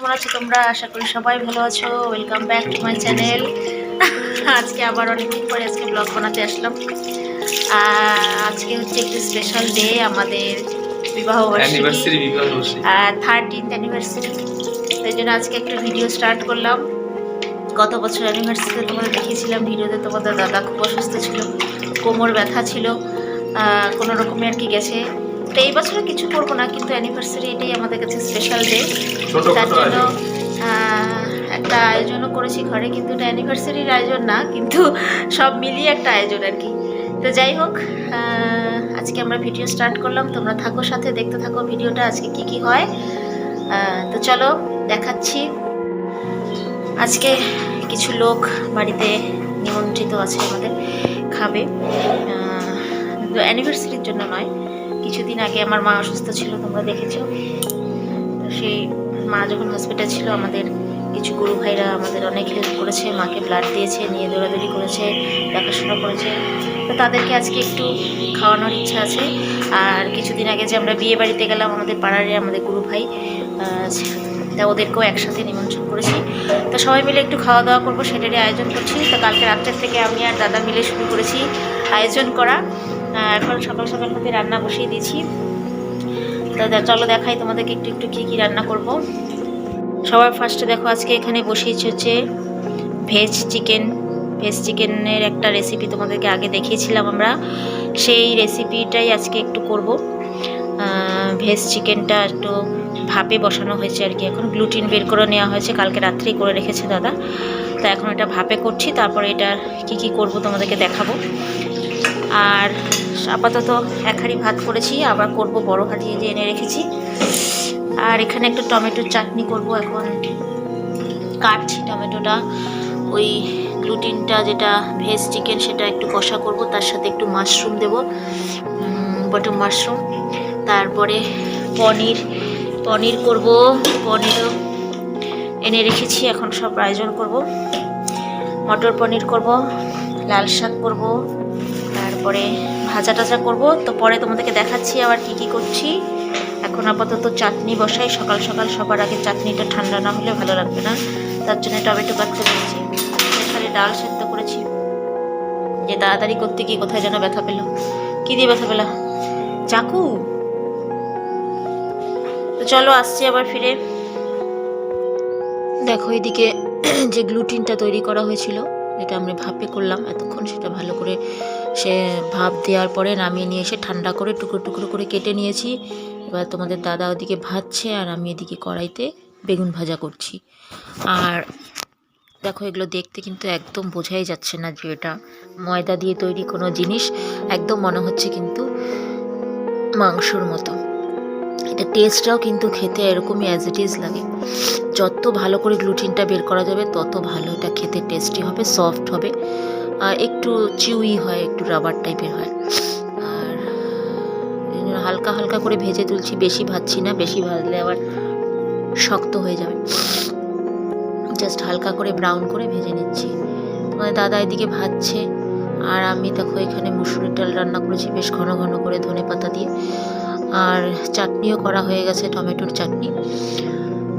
কেমন আছো তোমরা? আশা করি সবাই ভালো আছো। Welcome back to my channel আজকে আবার অনেকদিন পরে আজকে ব্লগ বানাতে আসলাম। আর আজকে হচ্ছে একটি স্পেশাল ডে আমাদের বিবাহ থার্টিন্থ অ্যানিভার্সারি তাই জন্য আজকে একটা ভিডিও স্টার্ট করলাম। গত বছর অ্যানিভার্সারিতে তোমাদের দেখিয়েছিলাম ভিডিওতে তোমাদের দাদা খুব অসুস্থ ছিল কোমর ব্যথা ছিল। কোনো রকমে আর কি গেছে। তো এই বছরে কিছু করব না কিন্তু অ্যানিভার্সারি এটাই আমাদের কাছে স্পেশাল ডে তার জন্য একটা আয়োজনও করেছি ঘরে কিন্তু এটা অ্যানিভার্সারির আয়োজন না কিন্তু সব মিলিয়ে একটা আয়োজন আর কি। তো যাই হোক আজকে আমরা ভিডিও স্টার্ট করলাম। তোমরা থাকো সাথে দেখতে থাকো ভিডিওটা আজকে কি কি হয়। তো চলো দেখাচ্ছি। আজকে কিছু লোক বাড়িতে নিমন্ত্রিত আছে আমাদের খাবে। তো অ্যানিভার্সারির জন্য নয় কিছুদিন আগে আমার মা অসুস্থ ছিল, তোমরা দেখেছ। তো সেই মা যখন হসপিটাল ছিল, আমাদের কিছু গুরু ভাইরা আমাদের অনেক হেল্প করেছে, মাকে ব্লাড দিয়েছে, নিয়ে দৌড়াদৌড়ি করেছে, দেখাশোনা করেছে। তো তাদেরকে আজকে একটু খাওয়ানোর ইচ্ছা আছে। আর কিছুদিন আগে যে আমরা বিয়ে বাড়িতে গেলাম, আমাদের পাড়ারে আমাদের গুরু ভাই তা ওদেরকেও একসাথে নিমন্ত্রণ করেছি। তো সবাই মিলে একটু খাওয়া দাওয়া করব, সেটারই আয়োজন করছি। তো কালকে রাত্রের থেকে আমি আর দাদা মিলে শুরু করেছি আয়োজন করা। এখন সকাল সকাল হাতে রান্না বসিয়ে দিয়েছি। তো চলো দেখাই তোমাদেরকে একটু একটু কী কী রান্না করব। সবার ফার্স্টে দেখো, আজকে এখানে বসিয়েছি হচ্ছে ভেজ চিকেন ভেজ চিকেনের একটা রেসিপি তোমাদেরকে আগে দেখিয়েছিলাম আমরা। সেই রেসিপিটাই আজকে একটু করব। ভেজ চিকেনটা একটু ভাপে বসানো হয়েছে আর কি। এখন গ্লুটিন বের করে নেওয়া হয়েছে, কালকে রাত্রেই করে রেখেছে দাদা। তা, এখন এটা ভাপে করছি, তারপরে এটা কি কি করব তোমাদেরকে দেখাবো। আর আপাতত এক হাঁড়ি ভাত করেছি, আবার করব বড় হাঁড়ি যে এনে রেখেছি। আর এখানে একটু টমেটোর চাটনি করব এখন। কাটছি টমেটোটা, ওই গ্লুটিনটা যেটা ভেজ চিকেন সেটা একটু কষা করব, তার সাথে একটু মাশরুম দেবো বটম মাশরুম তারপরে পনির পনির করব, পনিরও এনে রেখেছি, এখন সব আয়োজন করব। মটর পনির করব, লাল শাক করব। তারপরে ভাজা টাজা করব। তো পরে তোমাদেরকে দেখাচ্ছি আবার কি কি করছি। এখন আপাতত চাটনি বসাই। সকাল সকাল সবার আগে চাটনিটা ঠান্ডা না হলে ভালো লাগবে না। তার জন্য টমেটো কাটতে দিয়েছি এখানে ডাল সেদ্ধ করেছি। যে তাড়াতাড়ি করতে গিয়ে কোথায় যেন ব্যথা পেল। কি দিয়ে ব্যথা পেলা? চাকু? তো চলো আসছি আবার ফিরে। দেখো এদিকে যে গ্লুটিনটা তৈরি করা হয়েছিল, যেটা আমরা ভাপে করলাম, এতক্ষণ সেটা ভালো করে সে ভাপ দেওয়ার পরে নামিয়ে নিয়ে এসে ঠান্ডা করে টুকরো টুকরো করে কেটে নিয়েছি। এবার তোমাদের দাদা ওদিকে ভাজছে আর আমি এদিকে কড়াইতে বেগুন ভাজা করছি। আর দেখো এগুলো দেখতে কিন্তু একদম বোঝাই যাচ্ছে না যে এটা ময়দা দিয়ে তৈরি কোনো জিনিস। একদম মনে হচ্ছে কিন্তু মাংসর মতো। এটা টেস্টটাও কিন্তু খেতে এরকমই অ্যাজ ইট ইজ লাগে। যত ভালো করে গ্লুটিনটা বের করা যাবে, তত ভালো। এটা খেতে টেস্টি হবে সফট হবে। আর একটু চিউই হয়, একটু রাবার টাইপের হয়। আর হালকা হালকা করে ভেজে তুলছি, বেশি ভাজছি না, বেশি ভাজলে আবার শক্ত হয়ে যাবে। জাস্ট হালকা করে ব্রাউন করে ভেজে নিচ্ছি। তোমার দাদা এদিকে ভাজছে, আর আমি দেখো এখানে মুসুরির ডাল রান্না করেছি, বেশ ঘন ঘন করে ধনে পাতা দিয়ে। আর চাটনিও করা হয়ে গেছে, টমেটোর চাটনি।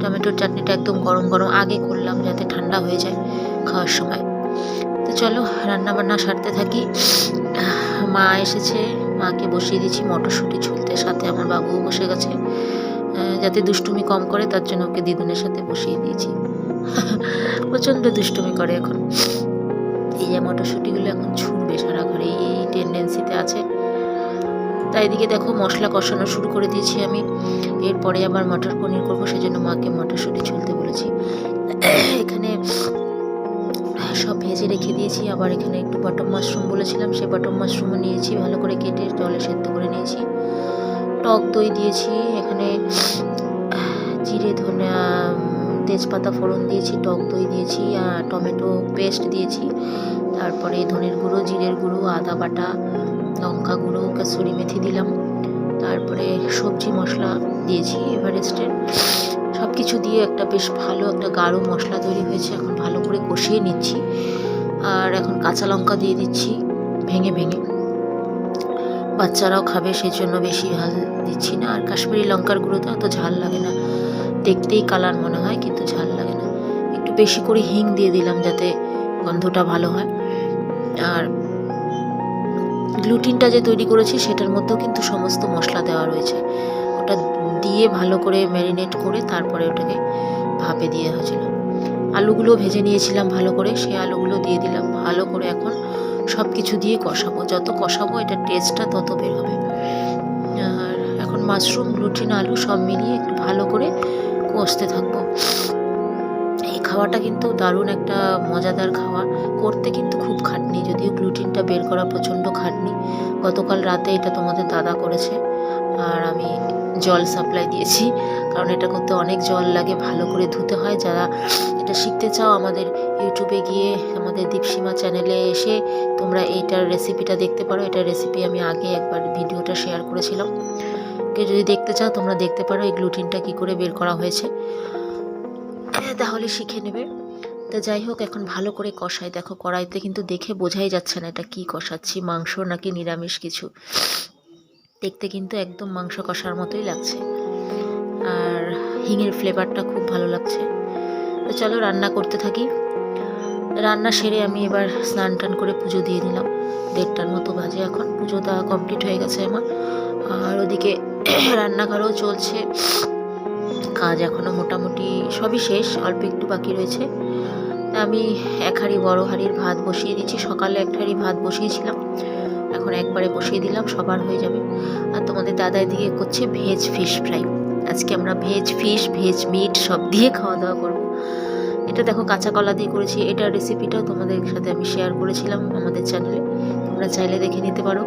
টমেটোর চাটনিটা একদম গরম গরম আগে করলাম, যাতে ঠান্ডা হয়ে যায় খাওয়ার সময়। তো চলো রান্না বান্না সারতে থাকি। মা এসেছে, মাকে বসিয়ে দিয়েছি মটরশুঁটি ছুলতে, সাথে আমার বাবুও বসে গেছে। যাতে দুষ্টুমি কম করে, তার জন্য ওকে দিদুনের সাথে বসিয়ে দিয়েছি। প্রচণ্ড দুষ্টুমি করে এখন। এই যে মটরশুঁটিগুলো এখন ছুটবে সারা ঘরে, এই টেন্ডেন্সিতে আছে। তাই এদিকে দেখো, মশলা কষানো শুরু করে দিয়েছি আমি। এরপরে আবার মটর পনির করব, সেজন্য মাকে মটরশুঁটি ছুলতে বলেছি। এখানে সব ভেজে রেখে দিয়েছি। আবার এখানে একটু বটম মাশরুম বলেছিলাম, সেই বটম মাশরুমও নিয়েছি, ভালো করে কেটে জলে সেদ্ধ করে নিয়েছি। টক দই দিয়েছি, এখানে জিরে ধনে তেজপাতা ফোড়ন দিয়েছি, টক দই দিয়েছি টমেটো পেস্ট দিয়েছি। তারপরে ধনের গুঁড়ো, জিরের গুঁড়ো, আদা বাটা, লঙ্কা গুঁড়ো, কাসুরি মেথি দিলাম। তারপরে সবজি মশলা দিয়েছি, এভারেস্টের। সব কিছু দিয়ে একটা বেশ ভালো একটা গাঢ় মশলা তৈরি হয়েছে। এখন ভালো করে কষিয়ে নিচ্ছি। আর এখন কাঁচা লঙ্কা দিয়ে দিচ্ছি ভেঙে ভেঙে। বাচ্চারাও খাবে সেই জন্য বেশি ঝাল দিচ্ছি না। আর কাশ্মীরি লঙ্কার গুঁড়োতে অত ঝাল লাগে না। দেখতেই কালার মনে হয়, কিন্তু ঝাল লাগে না। একটু বেশি করে হিং দিয়ে দিলাম যাতে গন্ধটা ভালো হয়। আর গ্লুটিনটা যে তৈরি করেছি, সেটার মধ্যেও কিন্তু সমস্ত মশলা দেওয়া রয়েছে। দিয়ে ভালো করে ম্যারিনেট করে তারপরে ওটাকে ভাপে দিয়ে হয়েছিল। আলুগুলো ভেজে নিয়েছিলাম ভালো করে, সেই আলুগুলো দিয়ে দিলাম ভালো করে এখন সব কিছু দিয়ে কষাবো। যত কষাবো এটার টেস্টটা তত বের হবে। আর এখন মাশরুম গ্লুটিন আলু সব মিলিয়ে একটু ভালো করে কষতে থাকব। এই খাওয়াটা কিন্তু দারুণ একটা মজাদার খাওয়া। করতে কিন্তু খুব খাটনি, যদিও গ্লুটিনটা বের করা প্রচণ্ড খাটনি। গতকাল রাতে এটা তোমাদের দাদা করেছে। আর আমি জল সাপ্লাই দিয়েছি। কারণ এটা করতে অনেক জল লাগে, ভালো করে ধুতে হয়। যারা এটা শিখতে চাও, আমাদের ইউটিউবে গিয়ে, আমাদের দীপসীমা চ্যানেলে এসে তোমরা এইটার রেসিপিটা দেখতে পারো। এটার রেসিপি আমি আগে একবার ভিডিওটা শেয়ার করেছিলাম। কেউ যদি দেখতে চাও, তোমরা দেখতে পারো এই গ্লুটিনটা কী করে বের করা হয়েছে। তাহলে শিখে নেবে। তা যাই হোক, এখন ভালো করে কষাই। দেখো, কড়াইতে কিন্তু দেখে বোঝাই যাচ্ছে না এটা কি কষাচ্ছি, মাংস নাকি নিরামিষ কিছু। দেখতে কিন্তু একদম মাংস কষার মতোই লাগছে। আর হিঙের ফ্লেভারটা খুব ভালো লাগছে। তো চলো রান্না করতে থাকি। রান্না সেরে আমি এবার স্নান টান করে পুজো দিয়ে দিলাম। দেড়টার মতো বাজে এখন। পুজো দেওয়া কমপ্লিট হয়ে গেছে আমার। আর ওদিকে রান্নাঘরও চলছে। কাজ এখনও মোটামুটি সবই শেষ, অল্প একটু বাকি রয়েছে। আমি এক হাঁড়ি বড় হাঁড়ির ভাত বসিয়ে দিচ্ছি সকালে এক হাঁড়ি ভাত বসিয়েছিলাম। এখন একবারে বসিয়ে দিলাম, সবার হয়ে যাবে। আর তোমাদের দাদা এদিকে করছে ভেজ ফিশ ফ্রাই আজকে আমরা ভেজ ফিশ ভেজ মিট সব দিয়ে খাওয়া দাওয়া করব। এটা দেখো কাঁচা কলা দিয়ে করেছি। এটা রেসিপিটাও তোমাদের সাথে আমি শেয়ার করেছিলাম আমাদের চ্যানেলে তোমরা চাইলে দেখে নিতে পারো।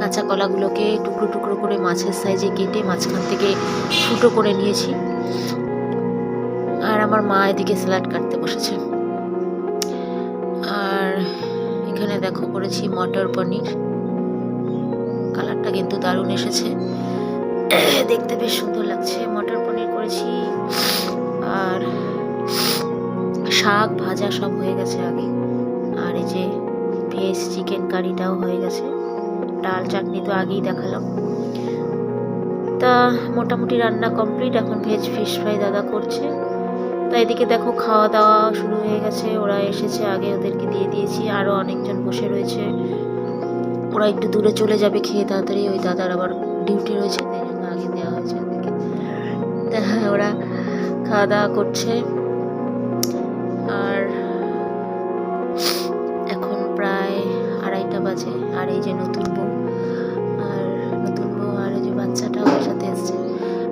কাঁচা কলাগুলোকে টুকরো টুকরো করে মাছের সাইজে কেটে মাঝখান থেকে ফুটো করে নিয়েছি। আর আমার মা এদিকে স্যালাড কাটতে বসেছে। আর এখানে দেখো করেছি মটর পনির। কালারটা কিন্তু দারুণ এসেছে। দেখতে বেশ সুন্দর লাগছে। মটর পনির করেছি। আর শাক ভাজা সব হয়ে গেছে আগে। আর এই যে ভেজ চিকেন কারিটাও হয়ে গেছে। ডাল চাটনি তো আগেই দেখালাম। তা মোটামুটি রান্না কমপ্লিট। এখন ভেজ ফিশ ফ্রাই দাদা করছে। তা এদিকে দেখো খাওয়া দাওয়া শুরু হয়ে গেছে। ওরা এসেছে আগে ওদেরকে দিয়ে দিয়েছি। আরও অনেকজন বসে রয়েছে। ওরা একটু দূরে চলে যাবে খেয়ে তাড়াতাড়ি, ওই দাদার আবার ডিউটি রয়েছে তাই জন্য আগে দেওয়া হয়েছে ওদেরকে। তা ওরা খাওয়া দাওয়া করছে। আর এখন প্রায় আড়াইটা বাজে, আর এই যে নতুন বউ, আর নতুন বউ আর ওই যে বাচ্চাটা ওর সাথে এসছে।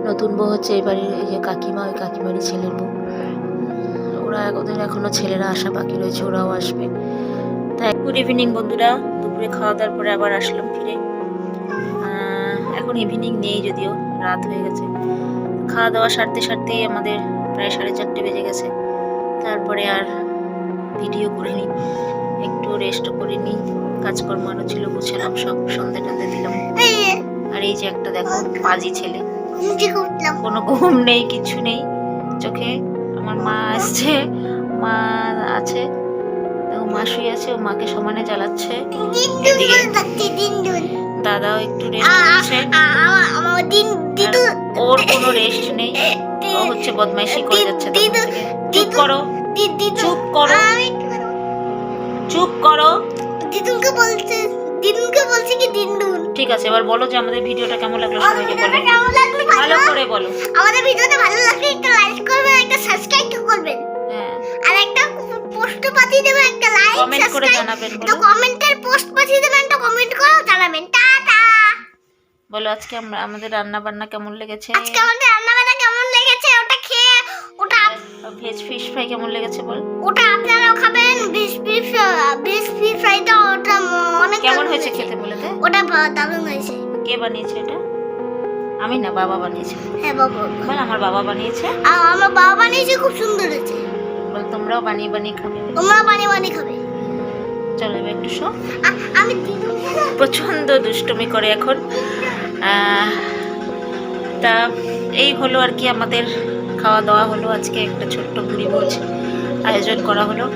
নতুন বউ হচ্ছে এই বাড়ির এই যে কাকিমা, ওই কাকিমারই ছেলের বউ। ওরা ওদের এখনও ছেলেরা আসা বাকি রয়েছে, ওরাও আসবে। তাই গুড ইভিনিং বন্ধুরা। দুপুরে খাওয়া দাওয়ার পরে আবার আসলাম ফিরে। এখন ইভিনিং নেই যদিও, রাত হয়ে গেছে। খাওয়া দাওয়া সারতে সারতেই আমাদের প্রায় সাড়ে চারটে বেজে গেছে। তারপরে আর ভিডিও করিনি, একটু রেস্টও করিনি, কাজকর্ম আরও ছিল, গুছালাম, সব সন্ধে টন্ধে দিলাম। আর এই যে একটা দেখো পাজি ছেলে। কোনো ঘুম নেই, কিছু নেই। চোখে আমার মা আসছে মা আছে। মা শুয়ে আছে ও মাকে সমানে জ্বালাচ্ছে। দাদাও একটু রেস্ট করছে ওর কোনো রেস্ট নেই। ও হচ্ছে বদমাইশি করে যাচ্ছে চুপ করো। চুপ করো। চুপ করো। দিদুনকে বলছে দিদুনকে বলছে কি দিনদুন ঠিক আছে এবার বলো যে আমাদের ভিডিওটা কেমন লাগল সবাইকে বলো। ভালো? করে বলো। আমাদের ভিডিওটা ভালো লাগলে একটা লাইক করবেন একটা সাবস্ক্রাইব করবেন হ্যাঁ একটা পোস্ট পাঠিয়ে দেবেন একটা লাইক কমেন্ট করে জানাবেন তো কমেন্টের পোস্ট পাঠিয়ে দেবেন একটা কমেন্ট করে জানাবেন। টাটা। বলো আজকে আমরা আমাদের রান্না বান্না কেমন লেগেছে? আজকে আমাদের রান্না বান্না কেমন লেগেছে? ওটা খেয়ে ওটা ভেজ ফিশ ফ্রাই কেমন লেগেছে বল? ওটা আপনারাও খাবেন। বিশ পিস বিশ পিস ফ্রাইটা ওটা অনেক কেমন হয়েছে খেতে বলে দে? ওটা দারুণ হয়েছে। কে বানিয়েছে এটা? আমি না বাবা বানিয়েছে। হ্যাঁ বাবা। বল আমার বাবা বানিয়েছে। আর আমার বাবা বানিয়েছে খুব সুন্দর হয়েছে। বল তোমরাও বানিয়ে বানিয়ে খাবে। তোমরাও বানিয়ে বানিয়ে খাবে। চলো এবার একটু শো। আমি প্রচণ্ড দুষ্টুমি করে এখন। তা এই হলো আর কি আমাদের খাওয়া দাওয়া হলো। আজকে একটা ছোট্ট ভুড়ি ভোজ আয়োজন করা হলো।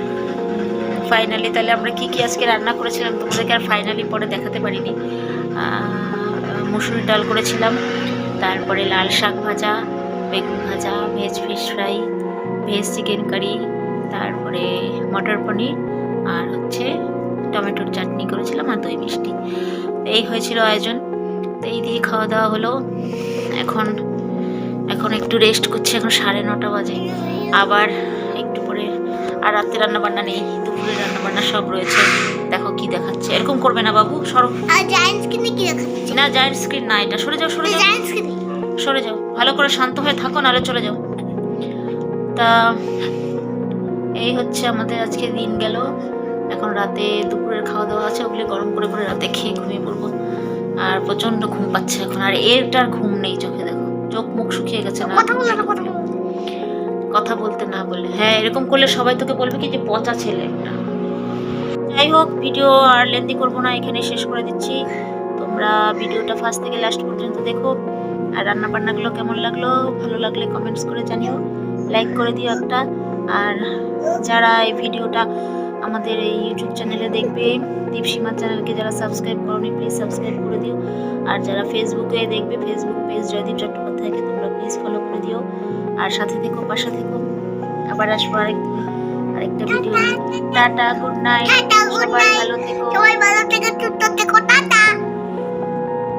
ফাইনালি তাহলে আমরা কি কি আজকে রান্না করেছিলাম তোমাদেরকে আর ফাইনালি পরে দেখাতে পারিনি। মুসুরি ডাল করেছিলাম। তারপরে লাল শাক ভাজা বেগুন ভাজা veg fish fry veg chicken curry তারপরে মটর পনির আর হচ্ছে টমেটোর চাটনি করেছিলাম আর দই মিষ্টি। এই হয়েছিল আয়োজন। তো এই দিয়ে খাওয়া দাওয়া হলো। এখন এখন একটু রেস্ট করছি। এখন সাড়ে নটা বাজে। আবার একটু পরে আর রাত্রে রান্না বান্না নেই। দুপুরে রান্নাবান্না সব রয়েছে। দেখো কি দেখাচ্ছে। এরকম করবে না বাবু সরো। আর জায়ান্টস কিনে কি রাখা না জায়েন্ট স্ক্রিন না এটা সরে যাও সরে যাও। সরে যাও। ভালো করে শান্ত হয়ে থাকো নাহলে চলে যাও। তা এই হচ্ছে আমাদের আজকে দিন গেল। এখন রাতে দুপুরের খাওয়া দাওয়া আছে ওগুলি গরম করে করে রাতে খেয়ে ঘুমিয়ে পড়ব। আর প্রচণ্ড ঘুম পাচ্ছে এখন আর এরটার ঘুম নেই চোখে দেখো। চোখ মুখ শুকিয়ে গেছে না? কথা বলতে না বলে হ্যাঁ এরকম করলে সবাই তোকে বলবে কি যে পচা ছেলে। একটা যাই হোক ভিডিও আর লেন্দি করব না এখানে শেষ করে দিচ্ছি। তোমরা ভিডিওটা ফার্স্ট থেকে লাস্ট পর্যন্ত দেখো। আর রান্না বান্নাগুলো কেমন লাগল? ভালো লাগলে কমেন্টস করে জানিও। লাইক করে দিও একটা। আর যারা এই ভিডিওটা আমাদের এই ইউটিউব চ্যানেলে দেখবে, দীপসীমা চ্যানেলকে যারা সাবস্ক্রাইব করনি প্লিজ সাবস্ক্রাইব করে দিও। আর যারা ফেসবুকে দেখবে ফেসবুক পেজ জয়দীপ চট্টোপাধ্যায়কে তোমরা প্লিজ ফলো করে দিও। আর সাথে থেকো, পাশে থেকো। আবার আসব আরেক, আরেকটা ভিডিও টাটা গুড নাইট সবাই ভালো থেকো। সবাই ভালো থেকে সুস্থ থেকো, টাটা।